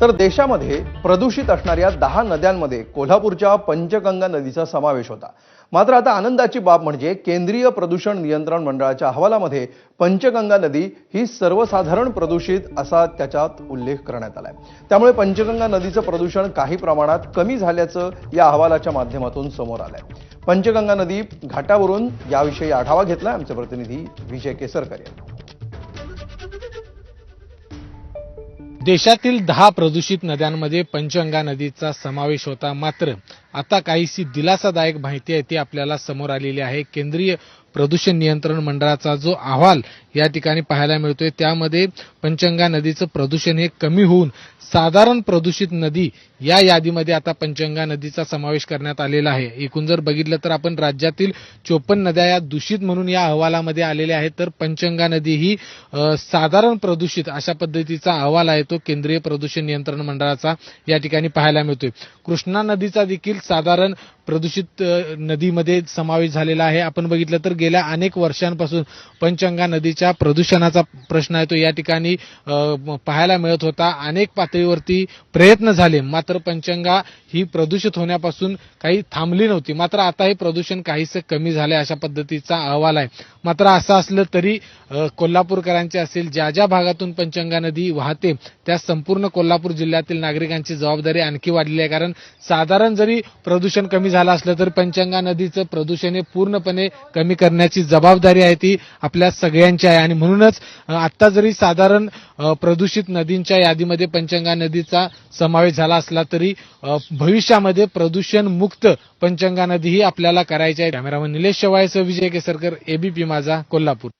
तर देशामध्ये प्रदूषित असणाऱ्या दहा नद्यांमध्ये कोल्हापूरच्या पंचगंगा नदीचा समावेश होता. मात्र आता आनंदाची बाब म्हणजे केंद्रीय प्रदूषण नियंत्रण मंडळाच्या अहवालामध्ये पंचगंगा नदी ही सर्वसाधारण प्रदूषित असा त्याच्यात उल्लेख करण्यात आलाय. त्यामुळे पंचगंगा नदीचं प्रदूषण काही प्रमाणात कमी झाल्याचं या अहवालाच्या माध्यमातून समोर आलंय. पंचगंगा नदी घाटावरून याविषयी आढावा घेतलाय आमचे प्रतिनिधी विजय केसरकर यांनी. देशातील दहा प्रदूषित नद्यांमध्ये पंचगंगा नदीचा समावेश होता. मात्र आता काहीशी दिलासादायक माहिती आहे ती आपल्याला समोर आलेली आहे. केंद्रीय प्रदूषण नियंत्रण मंडळाचा जो अहवाल या ठिकाणी पाहायला मिळतोय त्यामध्ये पंचगंगा नदीचं प्रदूषण हे कमी होऊन साधारण प्रदूषित नदी या यादीमध्ये आता पंचगंगा नदीचा समावेश करण्यात आलेला आहे. एकूण जर बघितलं तर आपण राज्यातील चोपन्न नद्या या दूषित म्हणून या अहवालामध्ये आलेल्या आहेत तर पंचगंगा नदी ही साधारण प्रदूषित अशा पद्धतीचा अहवाल आहे तो केंद्रीय प्रदूषण नियंत्रण मंडळाचा या ठिकाणी पाहायला मिळतोय. कृष्णा नदीचा देखील साधारण प्रदूषित नदीमध्ये समावेश झालेला आहे. आपण बघितलं तर गेल्या अनेक वर्षांपासून पंचगंगा नदीच्या प्रदूषणाचा प्रश्न आहे. तो या ठिकाणी पाहायला मिळत होता. अनेक पातळीवरती प्रयत्न झाले. मात्र पंचगंगा ही प्रदूषित होण्यापासून काही थांबली नव्हती. मात्र आता हे प्रदूषण काहीसं कमी झाले अशा पद्धतीचा अहवाल आहे. मात्र असं असलं तरी कोल्हापूरकरांचे असेल ज्या ज्या भागातून पंचगंगा नदी वाहते त्या संपूर्ण कोल्हापूर जिल्ह्यातील नागरिकांची जबाबदारी आणखी वाढली आहे. कारण साधारण जरी प्रदूषण कमी झालं असलं तर पंचगंगा नदीचं प्रदूषण हे पूर्णपणे कमी करण्याची जबाबदारी आहे ती आपल्या सगळ्यांची आहे. आणि म्हणूनच आत्ता जरी साधारण प्रदूषित नदींच्या यादीमध्ये पंचगंगा नदीचा समावेश झाला असला तरी भविष्यामध्ये प्रदूषण मुक्त पंचगंगा नदी ही आपल्याला करायची आहे. कॅमेरामन निलेश शेवाळेसह विजय केसरकर एबीपी माझा कोल्हापूर